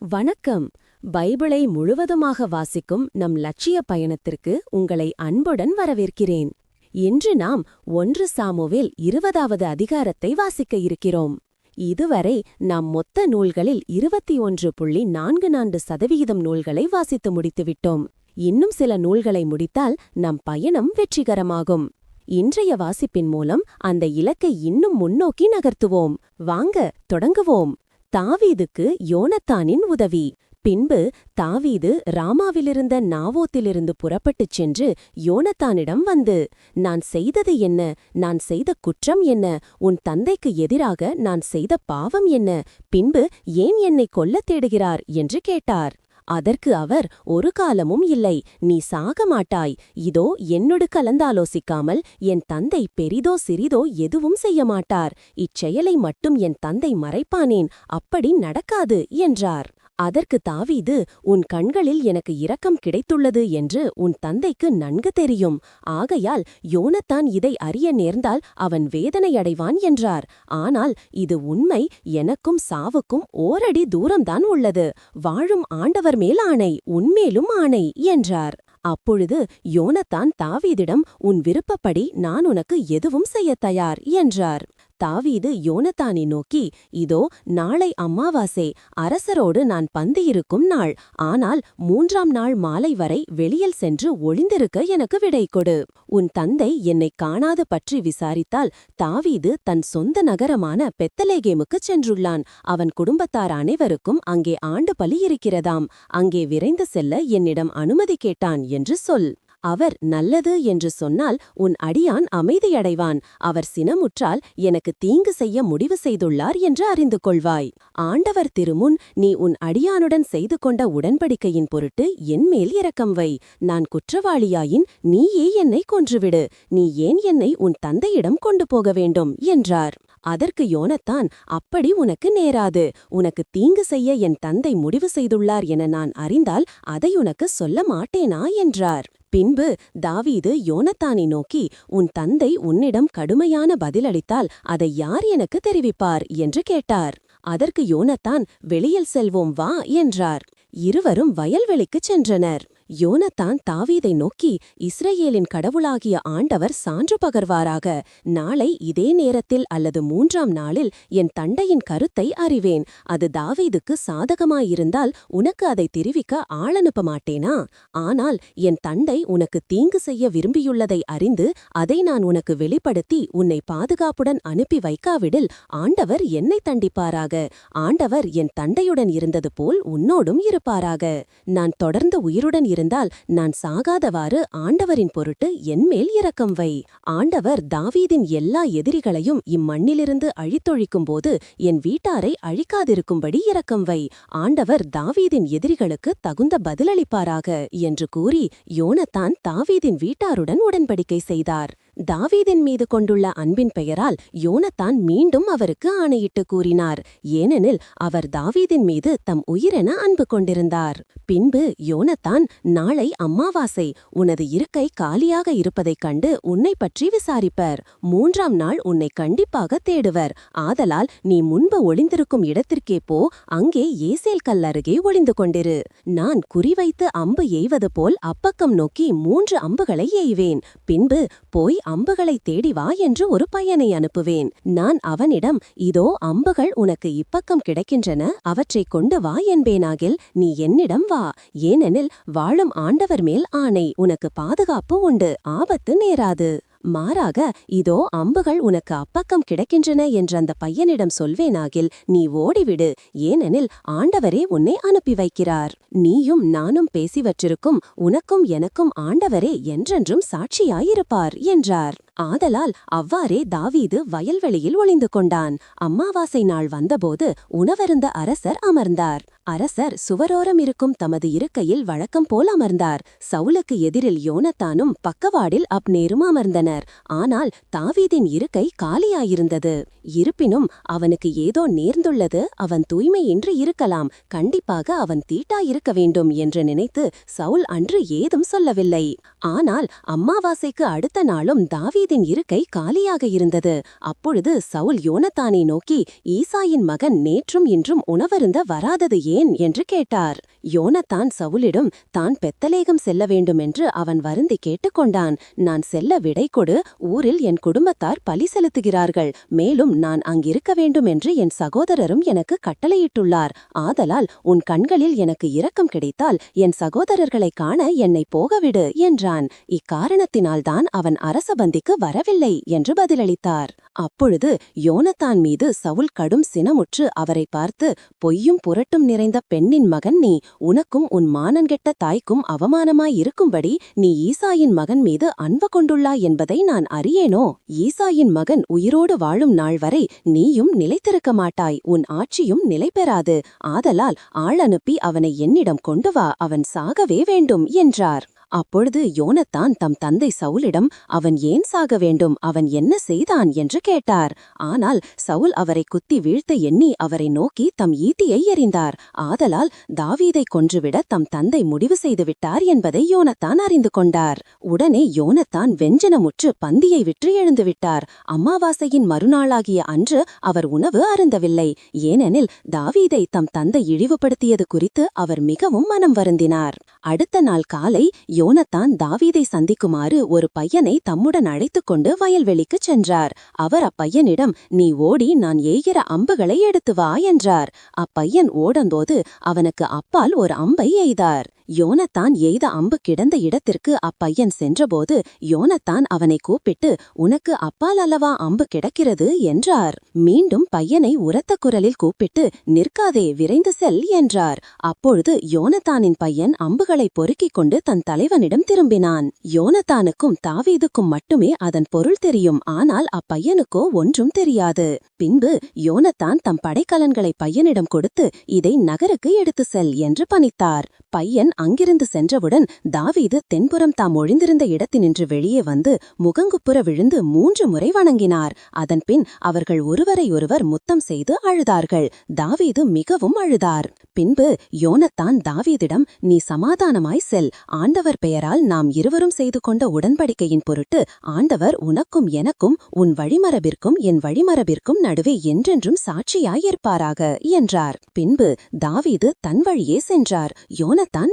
வணக்கம். பைபிளை முழுவதுமாக வாசிக்கும் நம் லட்சிய பயணத்திற்கு உங்களை அன்புடன் வரவேற்கிறேன். இன்று நாம் ஒன்று சாமுவேல் இருபதாவது அதிகாரத்தை வாசிக்க இருக்கிறோம். இதுவரை நாம் மொத்த நூல்களில் இருபத்தி ஒன்று புள்ளி நான்கு நான்கு சதவிகிதம் நூல்களை வாசித்து முடித்துவிட்டோம் இன்னும் சில நூல்களை முடித்தால் நம் பயணம் வெற்றிகரமாகும். இன்றைய வாசிப்பின் மூலம் அந்த இலக்கை இன்னும் முன்னோக்கி நகர்த்துவோம். வாங்க தொடங்குவோம். தாவீதுக்கு யோனத்தானின் உதவி. பின்பு தாவீது ராமாவிலிருந்த நாவோத்திலிருந்து புறப்பட்டுச் சென்று யோனத்தானிடம் வந்து நான் செய்தது என்ன? நான் செய்த குற்றம் என்ன? உன் தந்தைக்கு எதிராக நான் செய்த பாவம் என்ன? பின்பு ஏன் என்னை கொல்லத் தேடுகிறார்? என்று கேட்டார். அதற்கு அவர் ஒரு காலமும் இல்லை. நீ சாக மாட்டாய். இதோ என்னொடு கலந்தாலோசிக்காமல் என் தந்தை பெரிதோ சிறிதோ எதுவும் செய்ய மாட்டார். இச்செயலை மட்டும் என் தந்தை மறைப்பானேன். அப்படி நடக்காது என்றார். அதற்கு தாவீது உன் கண்களில் எனக்கு இரக்கம் கிடைத்துள்ளது என்று உன் தந்தைக்கு நன்கு தெரியும். ஆகையால் யோனத்தான் இதை அறிய நேர்ந்தால் அவன் வேதனையடைவான் என்றார். ஆனால் இது உண்மை. எனக்கும் சாவுக்கும் ஓரடி தூரம்தான் உள்ளது. வாழும் ஆண்டவர் மேல் ஆணை உன்மேலும் ஆணை என்றார். அப்பொழுது யோனத்தான் தாவீதிடம் உன் விருப்பப்படி நான் உனக்கு எதுவும் செய்யத் தயார் என்றார். தாவீது யோனத்தானை நோக்கி இதோ நாளை அம்மாவாசே அரசரோடு நான் பந்தியிருக்கும் நாள். ஆனால் மூன்றாம் நாள் மாலை வரை வெளியில் சென்று ஒளிந்திருக்க எனக்கு விடை கொடு. உன் தந்தை என்னை காணாது பற்றி விசாரித்தால் தாவீது தன் சொந்த நகரமான பெத்தலேகேமுக்குச் சென்றுள்ளான். அவன் குடும்பத்தார் அனைவருக்கும் அங்கே ஆண்டு பலி இருக்கிறதாம். அங்கே விரைந்து செல்ல என்னிடம் அனுமதி கேட்டான் என்று சொல். அவர் நல்லது என்று சொன்னால் உன் அடியான் அமைதியடைவான். அவர் சினமுற்றால் எனக்கு தீங்கு செய்ய முடிவு செய்துள்ளார் என்று அறிந்து கொள்வாய். ஆண்டவர் திருமுன் நீ உன் அடியானுடன் செய்து கொண்ட உடன்படிக்கையின் பொருட்டு என்மேல் இரக்கம் வை. நான் குற்றவாளியாயின் நீயே என்னை கொன்றுவிடு. நீ ஏன் என்னை உன் தந்தையிடம் கொண்டு போக வேண்டும்? என்றார். அதற்கு யோனத்தான் அப்படி உனக்கு நேராது. உனக்கு தீங்கு செய்ய என் தந்தை முடிவு செய்துள்ளார் என நான் அறிந்தால் அதை உனக்கு சொல்ல மாட்டேனா? என்றார். பின்பு தாவீது யோனத்தானை நோக்கி உன் தந்தை உன்னிடம் கடுமையான பதிலளித்தால் அதை யார் எனக்கு தெரிவிப்பார்? என்று கேட்டார். அதற்கு யோனத்தான் வெளியில் செல்வோம் வா என்றார். இருவரும் வயல்வெளிக்குச் சென்றனர். யோனத்தான் தாவீதை நோக்கி இஸ்ரேலின் கடவுளாகிய ஆண்டவர் சான்று பகர்வாராக. நாளை இதே நேரத்தில் அல்லது மூன்றாம் நாளில் என் தண்டையின் கருத்தை அறிவேன். அது தாவீதுக்கு சாதகமாயிருந்தால் உனக்கு அதை தெரிவிக்க ஆளனுப்ப மாட்டேனா ஆனால் என் தண்டை உனக்கு தீங்கு செய்ய விரும்பியுள்ளதை அறிந்து அதை நான் உனக்கு வெளிப்படுத்தி உன்னை பாதுகாப்புடன் அனுப்பி வைக்காவிடில் ஆண்டவர் என்னை தண்டிப்பாராக. ஆண்டவர் என் தண்டையுடன் இருந்தது போல் உன்னோடும் இருப்பாராக. நான் தொடர்ந்து உயிருடன் இருந்தால் நான் சாகாதவாறு ஆண்டவரின் பொருட்டு என்மேல் இரக்கம் வை. ஆண்டவர் தாவீதின் எல்லா எதிரிகளையும் இம்மண்ணிலிருந்து அழித்தொழிக்கும்போது என் வீட்டாரை அழிக்காதிருக்கும்படி இரக்கம் வை. ஆண்டவர் தாவீதின் எதிரிகளுக்கு தகுந்த பதிலளிப்பாராக என்று கூறி யோனத்தான் தாவீதின் வீட்டாருடன் உடன்படிக்கை செய்தார். தாவீதின் மீது கொண்டுள்ள அன்பின் பெயரால் யோனத்தான் மீண்டும் அவருக்கு ஆணையிட்டு கூறினார். ஏனெனில் அவர் தாவீதின் மீது தம் உயிரென அன்பு கொண்டிருந்தார். பின்பு யோனத்தான் நாளை அம்மாவாசை உனது இருக்கை காலியாக இருப்பதைக் கண்டு உன்னை பற்றி விசாரிப்பர். மூன்றாம் நாள் உன்னை கண்டிப்பாக தேடுவர். ஆதலால் நீ முன்பு ஒளிந்திருக்கும் இடத்திற்கே போ அங்கே ஏசேல் கல்லருகே ஒளிந்து கொண்டிரு. நான் குறிவைத்து அம்பு எய்வது போல் அப்பக்கம் நோக்கி மூன்று அம்புகளை எய்வேன். பின்பு போய் அம்புகளை தேடி வா என்று ஒரு பையனை அனுப்புவேன். நான் அவனிடம் இதோ அம்புகள் உனக்கு இப்பக்கம் கிடைக்கின்றன அவற்றைக் கொண்டு வா என்பேனாகில் நீ என்னிடம் வா. ஏனெனில் வாழும் ஆண்டவர் மேல் ஆணை உனக்கு பாதுகாப்பு உண்டு. ஆபத்து நேராது. மாறாக இதோ அம்புகள் உனக்கு அப்பக்கம் கிடைக்கின்றன என்று அந்த பையனிடம் சொல்வேனாகில் நீ ஓடிவிடு. ஏனெனில் ஆண்டவரே உன்னை அனுப்பி வைக்கிறார். நீயும் நானும் பேசிவற்றிருக்கும் உனக்கும் எனக்கும் ஆண்டவரே என்றென்றும் சாட்சியாயிருப்பார் என்றார். ஆதலால் அவ்வாறே தாவீது வயல்வெளியில் ஒளிந்து கொண்டான். அம்மாவாசை நாள் வந்தபோது உணவருந்த அரசர் அமர்ந்தார். அரசர் சுவரோரம் இருக்கும் தமது இருக்கையில் வழக்கம் போல் அமர்ந்தார். சவுலுக்கு எதிரில் யோனத்தானும் பக்கவாடில் அப்னேரும் அமர்ந்தனர். ஆனால் தாவீதின் இருக்கை காலியாயிருந்தது. இருப்பினும் அவனுக்கு ஏதோ நேர்ந்துள்ளது அவன் தூய்மையின்றி இருக்கலாம் கண்டிப்பாக அவன் தீட்டாயிருக்க வேண்டும் என்று நினைத்து சவுல் அன்று ஏதும் சொல்லவில்லை. ஆனால் அம்மாவாசைக்கு அடுத்த நாளும் தாவீது தாவீதின் இருக்கை காலியாக இருந்தது. அப்பொழுது சவுல் யோனத்தானை நோக்கி ஈசாயின் மகன் நேற்றும் இன்றும் உணவருந்த வராதது ஏன்? என்று கேட்டார். யோனத்தான் சவுலிடம் தான் பெத்தலேகம் செல்ல வேண்டுமென்று அவன் வருந்தி கேட்டுக்கொண்டான் நான் செல்ல விடை கொடு. ஊரில் என் குடும்பத்தார் பலி செலுத்துகிறார்கள். மேலும் நான் அங்கிருக்க வேண்டும் என்று என் சகோதரரும் எனக்கு கட்டளையிட்டுள்ளார். ஆதலால் உன் கண்களில் எனக்கு இரக்கம் கிடைத்தால் என் சகோதரர்களைக் காண என்னை போகவிடு என்றான். இக்காரணத்தினால்தான் அவன் அரசபந்திக்கு வரவில்லை என்று பதிலளித்தார். அப்பொழுது யோனத்தான் மீது சவுல் கடும் சினமுற்று அவரை பார்த்து பொய்யும் புரட்டும் நிறைந்த பெண்ணின் மகன் நீ உனக்கும் உன் மானன்கெட்ட தாய்க்கும் அவமானமாயிருக்கும்படி நீ ஈசாயின் மகன் மீது அன்பு கொண்டுள்ளாய் என்பதை நான் அறியேனோ? ஈசாயின் மகன் உயிரோடு வாழும் நாள் வரை நீயும் நிலைத்திருக்க மாட்டாய் உன் ஆட்சியும் நிலை பெறாது. ஆதலால் ஆள் அனுப்பி அவனை என்னிடம் கொண்டு வா அவன் சாகவே வேண்டும் என்றார். அப்பொழுது யோனத்தான் தம் தந்தை சவுலிடம் அவன் ஏன் சாக வேண்டும்? அவன் என்ன செய்தான்? என்று கேட்டார். ஆனால் சவுல் அவரை குத்தி வீழ்த்த எண்ணி அவரை நோக்கி தம் ஈட்டியை எறிந்தார். ஆதலால் தாவீதை கொன்றுவிட தம் தந்தை முடிவு செய்துவிட்டார் என்பதை யோனத்தான் அறிந்து கொண்டார். உடனே யோனத்தான் வெஞ்சனமுற்று பந்தியை விற்று எழுந்துவிட்டார் அமாவாசையின் மறுநாளாகிய அன்று அவர் உணவு அருந்தவில்லை. ஏனெனில் தாவீதை தம் தந்தை இழிவுபடுத்தியது குறித்து அவர் மிகவும் மனம் வருந்தினார். அடுத்த நாள் காலை யோனத்தான் தாவீதை சந்திக்குமாறு ஒரு பையனை தம்முடன் அழைத்துக் கொண்டு வயல்வெளிக்குச் சென்றார். அவர் அப்பையனிடம் நீ ஓடி நான் எய்கிற அம்புகளை எடுத்து வா என்றார். அப்பையன் ஓடந்தோது அவனுக்கு அப்பால் ஒரு அம்பை எய்தார். யோனத்தான் எய்த அம்பு கிடந்த இடத்திற்கு அப்பையன் சென்றபோது யோனத்தான் அவனை கூப்பிட்டு உனக்கு அப்பால் அல்லவா அம்பு கிடக்கிறது? என்றார். மீண்டும் பையனை உரத்த குரலில் கூப்பிட்டு நிற்காதே விரைந்து செல் என்றார். அப்பொழுது யோனத்தானின் பையன் அம்புகளை பொறுக்கிக் கொண்டு தன் தலைவனிடம் திரும்பினான். யோனத்தானுக்கும் தாவீதுக்கும் மட்டுமே அதன் பொருள் தெரியும். ஆனால் அப்பையனுக்கோ ஒன்றும் தெரியாது. பின்பு யோனத்தான் தம் படைக்கலன்களை பையனிடம் கொடுத்து இதை நகருக்கு எடுத்து செல் என்று பணித்தார். பையன் அங்கிருந்து சென்றவுடன் தாவீது தென்புறம் தாம் ஒழிந்திருந்த இடத்தினின்று வெளியே வந்து முகங்குப்புற விழுந்து மூன்று முறை வணங்கினார். அதன்பின் அவர்கள் ஒருவரையொருவர் முத்தம் செய்து அழுதார்கள். தாவீது மிகவும் அழுதார். பின்பு யோனத்தான் தாவீதிடம் நீ சமாதானமாய் செல். ஆண்டவர் பெயரால் நாம் இருவரும் செய்து கொண்ட உடன்படிக்கையின் பொருட்டு ஆண்டவர் உனக்கும் எனக்கும் உன் வழிமரபிற்கும் என் வழிமரபிற்கும் நடுவே என்றென்றும் சாட்சியாயிருப்பாராக என்றார். பின்பு தாவீது தன் வழியே சென்றார். யோனத்தான்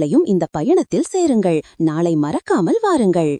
நண்பர்களையும் இந்த பயணத்தில் சேருங்கள். நாளை மறக்காமல் வாருங்கள்.